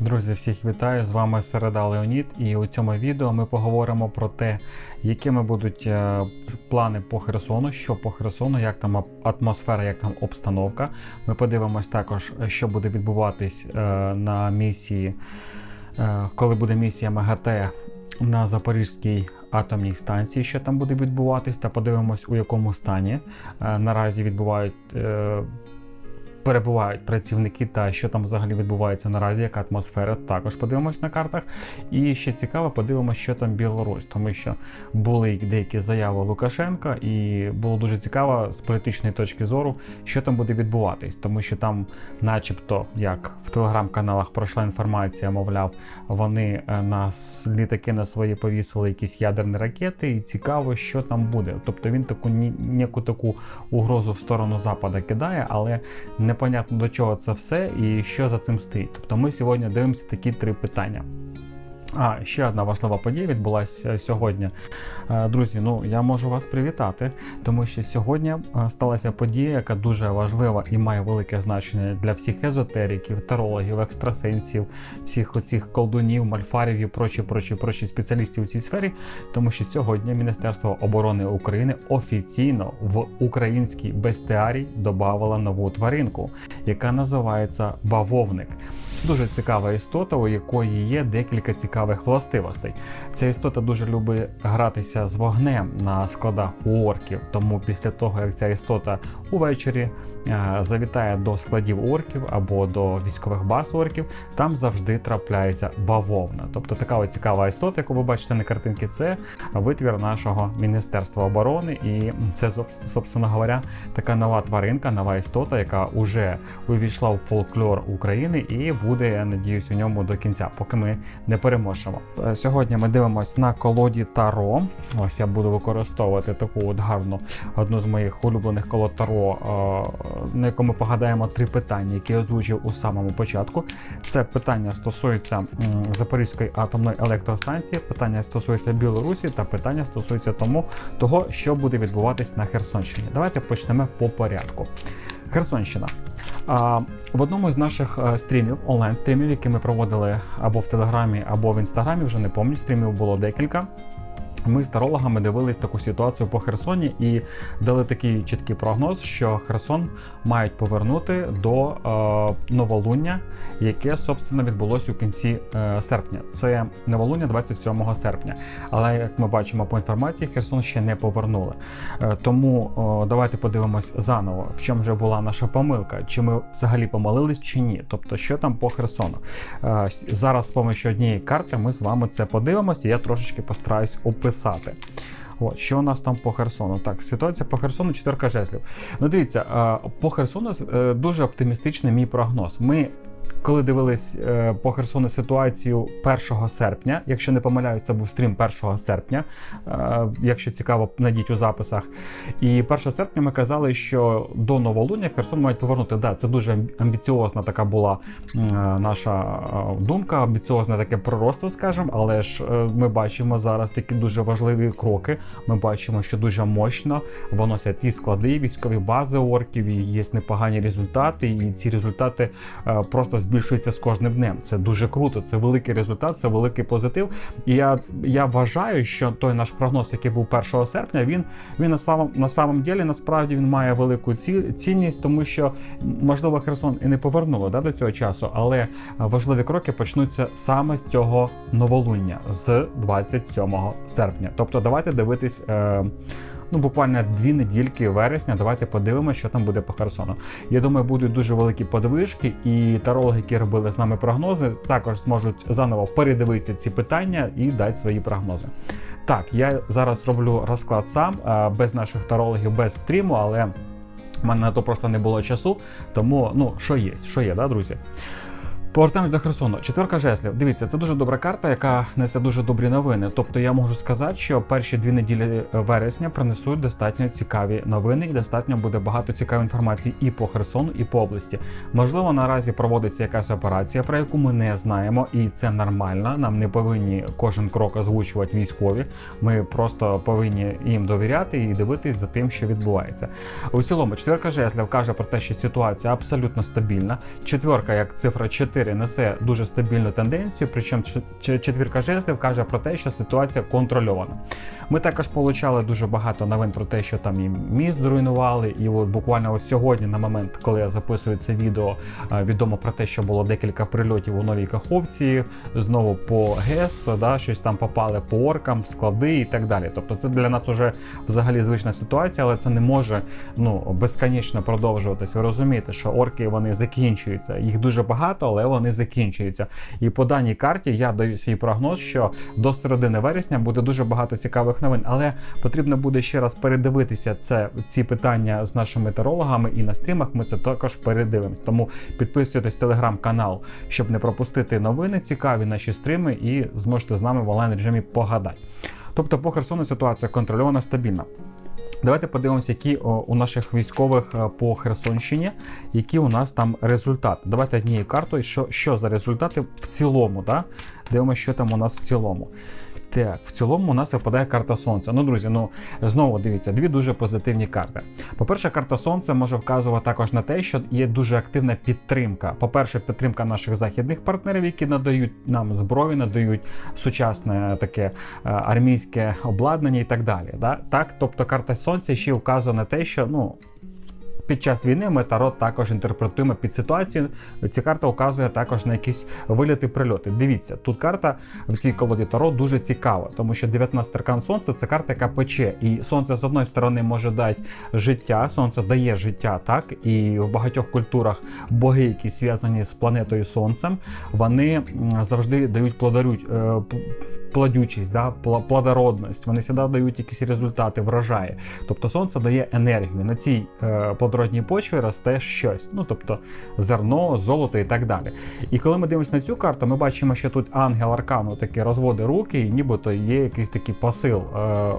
Друзі, всіх вітаю! З вами Середа Леонід, і у цьому відео ми поговоримо про те, якими будуть е, плани по Херсону, що по Херсону, як там атмосфера, як там обстановка. Ми подивимось також, що буде відбуватись е, на місії, е, коли буде місія МАГАТЕ на Запорізькій атомній станції, що там буде відбуватись, та подивимось, у якому стані наразі відбувають. Перебувають працівники та що там взагалі відбувається наразі, яка атмосфера. Також подивимось на картах. І ще цікаво, подивимося, що там Білорусь, тому що були деякі заяви Лукашенка, і було дуже цікаво з політичної точки зору, що там буде відбуватись, тому що там, начебто, як в телеграм-каналах пройшла інформація, мовляв, вони е, на літаки на свої повісили якісь ядерні ракети, і цікаво, що там буде. Тобто він таку ні- ніяку таку угрозу в сторону Запада кидає, але непонятно до чого це все і що за цим стоїть. Тобто ми сьогодні дивимося такі три питання. А, ще одна важлива подія відбулася сьогодні. Е, Друзі, ну я можу вас привітати, тому що сьогодні е, сталася подія, яка дуже важлива і має велике значення для всіх езотериків, тарологів, екстрасенсів, всіх оцих колдунів, мальфарів і прочі, прочі, прочі спеціалістів у цій сфері. Тому що сьогодні Міністерство оборони України офіційно в український бестіарій додавало нову тваринку, яка називається бавовник. Дуже цікава істота, у якої є декілька цікавих властивостей. Ця істота дуже любить гратися з вогнем на складах у орків. Тому після того, як ця істота увечері е, завітає до складів орків або до військових баз орків, там завжди трапляється бавовна. Тобто така от цікава істота, яку ви бачите на картинці, це витвір нашого Міністерства оборони, і це, собственно говоря, така нова тваринка, нова істота, яка вже увійшла в фольклор України і буде, я надіюсь, у ньому до кінця, поки ми не переможемо. Е, Сьогодні ми дивимося на колоді Таро. Ось я буду використовувати таку от гарну одну з моїх улюблених колод Таро, е, на яку ми погадаємо три питання, які я озвучив у самому початку. Це питання стосується Запорізької атомної електростанції, питання стосується Білорусі та питання стосується тому, того, що буде відбуватись на Херсонщині. Давайте почнемо по порядку. Херсонщина. В одному з наших е, стрімів, онлайн-стрімів, які ми проводили або в Телеграмі, або в Інстаграмі, вже не пам'ятаю, стрімів було декілька. Ми з тарологами дивились таку ситуацію по Херсоні і дали такий чіткий прогноз, що Херсон мають повернути до е, новолуння, яке собственно відбулося у кінці е, серпня. Це новолуння 27 серпня. Але як ми бачимо по інформації, Херсон ще не повернули. Е, тому о, давайте подивимось заново, в чому вже була наша помилка, чи ми взагалі помилились чи ні. Тобто, що там по Херсону. Е, зараз з допомогою однієї карти ми з вами це подивимось, і я трошечки постараюсь описати. От, що у нас там по Херсону? Так, ситуація по Херсону четверка жезлів. Ну, дивіться, е, по Херсону е, дуже оптимістичний мій прогноз. Ми. Коли дивились е, по Херсону ситуацію 1 серпня, якщо не помиляюсь, це був стрім 1 серпня, е, якщо цікаво, знайдіть у записах. І 1 серпня ми казали, що до новолуння Херсон мають повернути. Да, це дуже амбіціозна така була е, наша думка, амбіціозне таке пророцтво, скажімо, але ж ми бачимо зараз такі дуже важливі кроки. Ми бачимо, що дуже мощно виносять ті склади, і військові бази орків, і є непогані результати, і ці результати е, просто збільшуються з кожним днем. Це дуже круто, це великий результат, це великий позитив. І я, я вважаю, що той наш прогноз, який був 1 серпня, він, він на самом на самом ділі насправді він має велику ці, цінність, тому що можливо Херсон і не повернуло да, до цього часу, але важливі кроки почнуться саме з цього новолуння з 27 серпня. Тобто, давайте дивитись. Е, Ну, буквально дві недільки вересня. Давайте подивимося, що там буде по Херсону. Я думаю, будуть дуже великі подвижки, і тарологи, які робили з нами прогнози, також зможуть заново передивитися ці питання і дати свої прогнози. Так, я зараз роблю розклад сам, е, без наших тарологів, без стріму, але в мене на то просто не було часу. Тому, ну, що є, що є, да, друзі? Повертаємось до Херсону. Четверка жезлів. Дивіться, це дуже добра карта, яка несе дуже добрі новини. Тобто я можу сказати, що перші дві неділі вересня принесуть достатньо цікаві новини, і достатньо буде багато цікавої інформації і по Херсону, і по області. Можливо, наразі проводиться якась операція, про яку ми не знаємо, і це нормально. Нам не повинні кожен крок озвучувати військові. Ми просто повинні їм довіряти і дивитись за тим, що відбувається. У цілому, четверка жезлів каже про те, що ситуація абсолютно стабільна. Четверка, як цифра 4, 4 несе дуже стабільну тенденцію, причому четвірка жезлів каже про те, що ситуація контрольована. Ми також отримали дуже багато новин про те, що там і міст зруйнували, і от буквально от сьогодні, на момент, коли я записую це відео, е, відомо про те, що було декілька прильотів у Новій Каховці, знову по ГЕС, да, щось там попали по оркам, склади і так далі. Тобто це для нас вже взагалі звична ситуація, але це не може ну, безконечно продовжуватись. Ви розумієте, що орки вони закінчуються. Їх дуже багато, але вони закінчуються. І по даній карті я даю свій прогноз, що до середини вересня буде дуже багато цікавих новин. Але потрібно буде ще раз передивитися це ці питання з нашими метеорологами, і на стрімах ми це також передивимось. Тому підписуйтесь в телеграм-канал, щоб не пропустити новини, цікаві наші стріми, і зможете з нами в онлайн режимі погадати. Тобто по Херсону ситуація контрольована стабільна. Давайте подивимося, які у наших військових е, по Херсонщині, які у нас там результати. Давайте однією картою, що, що за результати в цілому. Да? Дивимося, що там у нас в цілому. Так, в цілому у нас випадає карта Сонця. Ну, друзі, ну знову дивіться, дві дуже позитивні карти. По-перше, карта Сонця може вказувати також на те, що є дуже активна підтримка. По-перше, підтримка наших західних партнерів, які надають нам зброю, надають сучасне таке е, армійське обладнання і так далі. Да? Так, тобто карта Сонця ще вказує на те, що ну. Під час війни ми тарот також інтерпретуємо під ситуацію. Ця карта указує також на якісь виліти прильоти. Дивіться, тут карта в цій колоді Таро дуже цікава, тому що 19 аркан сонця це карта, яка пече. І сонце з одної сторони може дати життя, сонце дає життя, так і в багатьох культурах боги, які зв'язані з планетою Сонцем, вони завжди дають плодарють. Плодючість, да, плодородність, вони завжди дають якісь результати, врожаї. Тобто сонце дає енергію. На цій е, плодородній почві росте щось, ну тобто зерно, золото і так далі. І коли ми дивимося на цю карту, ми бачимо, що тут ангел аркану таки розводить руки, і нібито є якийсь такий посил. Е,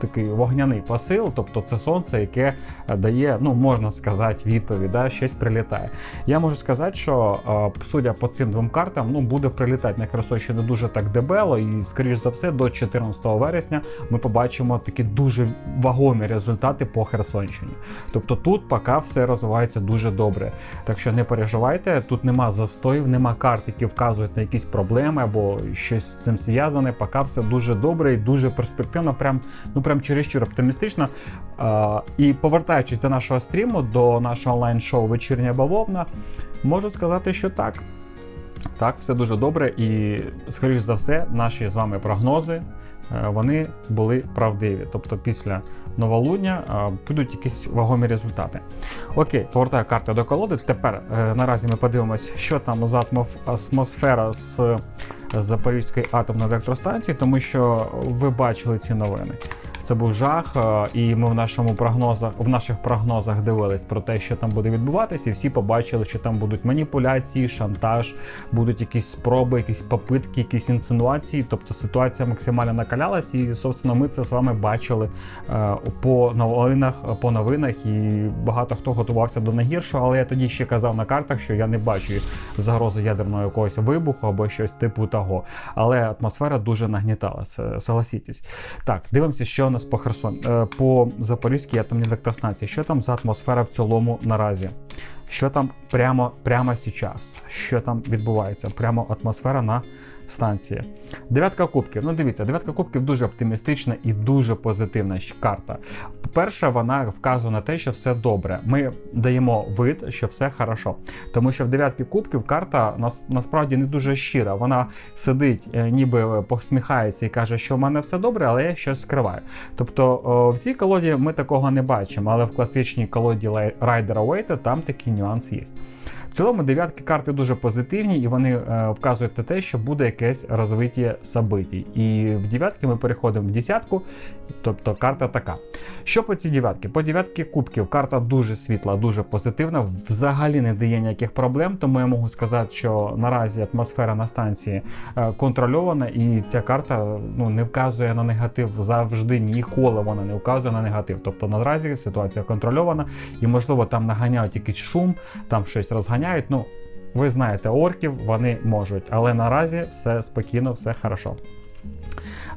Такий вогняний посил, тобто це сонце, яке е, дає, ну можна сказати, відповідь, да, щось прилітає. Я можу сказати, що е, судя по цим двом картам, ну буде прилітати на Херсонщину дуже так дебело, і скоріш за все, до 14 вересня ми побачимо такі дуже вагомі результати по Херсонщині. Тобто тут поки все розвивається дуже добре. Так що не переживайте, тут нема застоїв, нема карт, які вказують на якісь проблеми або щось з цим зв'язане. Поки все дуже добре і дуже перспективно, прям ну прям чересчур оптимістично. А, і повертаючись до нашого стріму, до нашого онлайн-шоу Вечірня бавовна, можу сказати, що так. Так, все дуже добре, і скоріш за все, наші з вами прогнози е, вони були правдиві. Тобто після новолуння е, будуть якісь вагомі результати. Окей, повертаю карти до колоди. Тепер е, наразі ми подивимось, що там за атмосфера з Запорізької атомної електростанції, тому що ви бачили ці новини. Це був жах, е, і ми в нашому прогнозах, в наших прогнозах дивились про те, що там буде відбуватися, і всі побачили, що там будуть маніпуляції, шантаж, будуть якісь спроби, якісь попитки, якісь інсинуації. Тобто ситуація максимально накалялась, і собственно ми це з вами бачили е, по новинах, по новинах, і багато хто готувався до найгіршого. Але я тоді ще казав на картах, що я не бачу загрози ядерного якогось вибуху або щось типу того. Але атмосфера дуже нагніталася, согласітесь. Так, дивимося, що у нас по Херсон, е, по Запорізькій атомній електростанції. Що там за атмосфера в цілому наразі? Що там прямо, прямо зараз? Що там відбувається? Прямо атмосфера на станції. Дев'ятка кубків. Ну дивіться, дев'ятка кубків дуже оптимістична і дуже позитивна карта. По-перше, вона вказує на те, що все добре. Ми даємо вид, що все хорошо. Тому що в дев'ятки кубків карта нас, насправді не дуже щира. Вона сидить, е, ніби посміхається і каже, що в мене все добре, але я щось скриваю. Тобто в цій колоді ми такого не бачимо, але в класичній колоді Райдера Уейта там такий нюанс є. В цілому дев'ятки карти дуже позитивні, і вони е, вказують на те, що буде якесь розвиття событій. І в дев'ятки ми переходимо в десятку, тобто карта така. Що по цій дев'ятки? По дев'ятки кубків карта дуже світла, дуже позитивна, взагалі не дає ніяких проблем, тому я можу сказати, що наразі атмосфера на станції е, контрольована, і ця карта ну, не вказує на негатив завжди, ніколи вона не вказує на негатив. Тобто наразі ситуація контрольована, і можливо там наганяють якийсь шум, там щось розганяють. Ну, ви знаєте, орків вони можуть, але наразі все спокійно, все хорошо.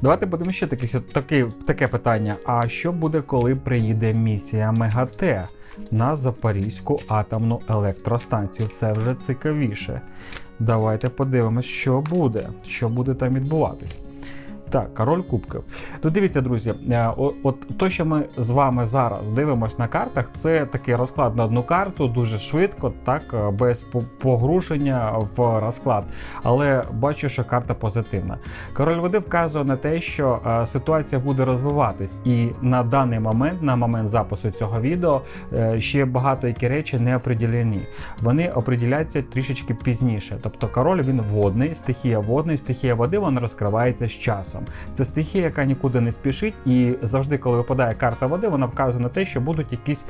Давайте будемо ще такі, такі, таке питання: а що буде, коли приїде місія МЕГАТЕ на Запорізьку атомну електростанцію? Це вже цікавіше. Давайте подивимось, що буде, що буде там відбуватись. Так, король кубків. Ну, дивіться, друзі, е, от то, що ми з вами зараз дивимось на картах, це такий розклад на одну карту, дуже швидко, так, е, без погрушення в розклад. Але бачу, що карта позитивна. Король води вказує на те, що е, ситуація буде розвиватись, і на даний момент, на момент запису цього відео, ще багато які речі не определені. Вони определяються трішечки пізніше. Тобто король він водний, стихія водний, стихія води вона розкривається з часом. Це стихія, яка нікуди не спішить, і завжди, коли випадає карта води, вона вказує на те, що будуть якісь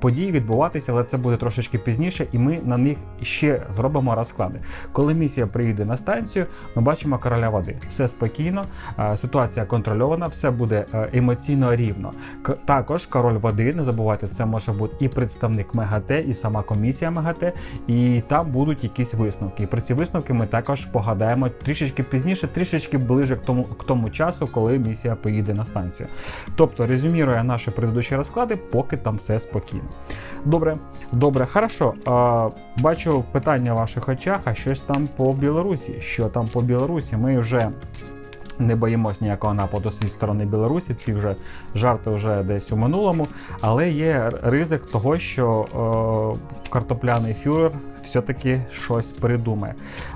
події відбуватися, але це буде трошечки пізніше, і ми на них ще зробимо розклади. Коли місія приїде на станцію, ми бачимо короля води. Все спокійно, е, ситуація контрольована, все буде е, емоційно рівно. Також король води, не забувайте, це може бути і представник МЕГАТЕ, і сама комісія МЕГАТЕ, і там будуть якісь висновки. І про ці висновки ми також погадаємо трішечки пізніше, трішечки ближе к тому, тому часу, коли місія поїде на станцію. Тобто резюмірує наші предыдущі розклади, поки там все спокійно. Добре, добре, хорошо. А, бачу питання в ваших очах, а щось там по Білорусі. Що там по Білорусі? Ми вже не боїмось ніякого нападу зі сторони Білорусі. Ці вже жарти вже десь у минулому. Але є ризик того, що е, картопляний фюрер все-таки щось придумає.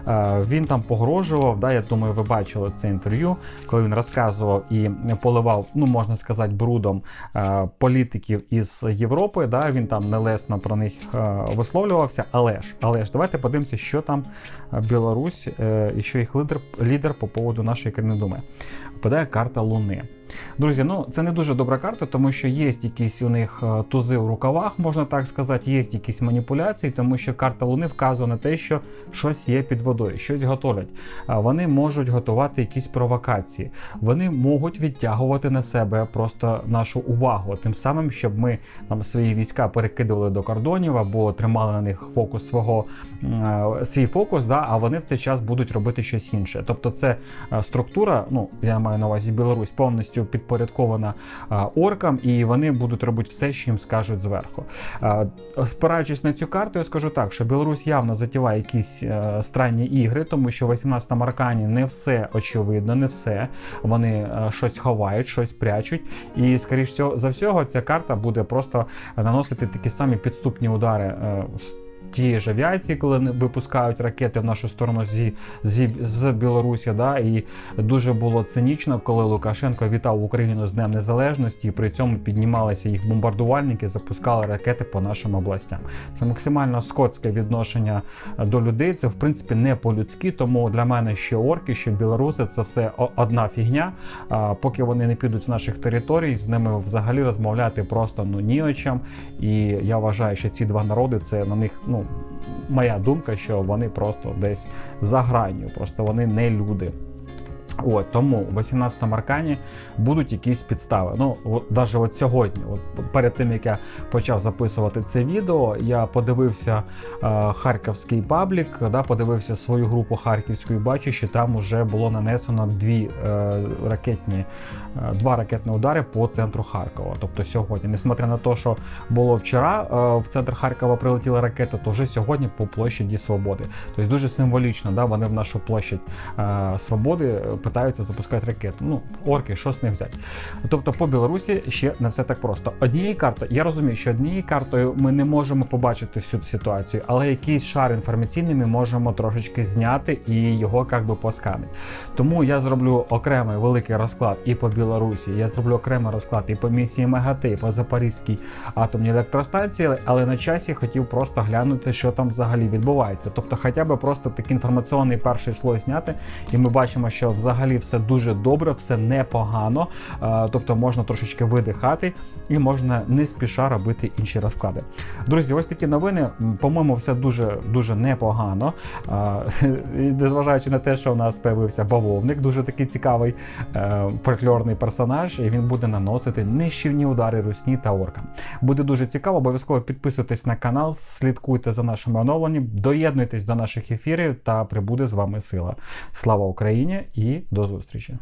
Е, він там погрожував. Да, я думаю, ви бачили це інтерв'ю, коли він розказував і поливав, ну можна сказати, брудом е, політиків із Європи. Да, він там нелесно про них е, висловлювався. Але ж, але ж, давайте подивимося, що там Білорусь і що їх лідер, лідер по поводу нашої країни думає. Впадає карта Луни. Друзі, ну це не дуже добра карта, тому що є якісь у них е, тузи в рукавах, можна так сказати, є якісь маніпуляції, тому що карта Луни вказує на те, що щось є під водою, щось готовлять. Вони можуть готувати якісь провокації, вони можуть відтягувати на себе просто нашу увагу, тим самим, щоб ми там свої війська перекидували до кордонів або тримали на них фокус свого е, свій фокус, да, а вони в цей час будуть робити щось інше. Тобто, це е, структура, ну я маю на увазі Білорусь, повністю підпорядкована е, оркам, і вони будуть робити все, що їм скажуть зверху. Е, Спираючись на цю карту, я скажу так, що Білорусь явно затіває якісь е, странні ігри, тому що в 18-му аркані не все очевидно, не все. Вони е, щось ховають, щось прячуть. І, скоріш за всього, ця карта буде просто наносити такі самі підступні удари. Е, Тієї ж авіації, коли випускають ракети в нашу сторону зі, зі, з Білорусі, да, і дуже було цинічно, коли Лукашенко вітав Україну з Днем Незалежності, і при цьому піднімалися їх бомбардувальники, запускали ракети по нашим областям. Це максимально скотське відношення до людей. Це в принципі не по-людськи, тому для мене що орки, що білоруси це все одна фігня. А, поки вони не підуть з наших територій, з ними взагалі розмовляти просто ну ні о чим. І я вважаю, що ці два народи це на них, ну моя думка, що вони просто десь за гранню, просто вони не люди. От, тому в 18-му аркані будуть якісь підстави. Ну, от, навіть от сьогодні, от перед тим як я почав записувати це відео, я подивився е, харківський паблік, да, подивився свою групу харківську і бачу, що там вже було нанесено дві е, ракетні, е, два ракетні удари по центру Харкова. Тобто сьогодні, несмотря на те, що було вчора, е, в центр Харкова прилетіла ракета, то вже сьогодні по площаді Свободи. Тобто дуже символічно, да, вони в нашу площадь е, Свободи е, питаються запускати ракету. Ну, орки, що з них взяти. Тобто по Білорусі ще не все так просто. Однією картою, я розумію, що однією картою ми не можемо побачити всю ситуацію, але якийсь шар інформаційний ми можемо трошечки зняти і його як би посканити. Тому я зроблю окремий великий розклад і по Білорусі, я зроблю окремий розклад і по місії МЕГАТИ, і по Запорізькій атомній електростанції, але на часі хотів просто глянути, що там взагалі відбувається. Тобто, хоча б просто такий інформаційний перший слой зняти, і ми бачимо, що взагалі все дуже добре, все непогано. Е, Тобто можна трошечки видихати і можна не спіша робити інші розклади. Друзі, ось такі новини. По-моєму, все дуже дуже непогано. Е, Незважаючи на те, що у нас з'явився бавовник, дуже такий цікавий е, фольклорний персонаж, і він буде наносити нищівні удари русні та оркам. Буде дуже цікаво. Обов'язково підписуйтесь на канал, слідкуйте за нашими оновленнями, доєднуйтесь до наших ефірів та прибуде з вами сила. Слава Україні до зустрічі!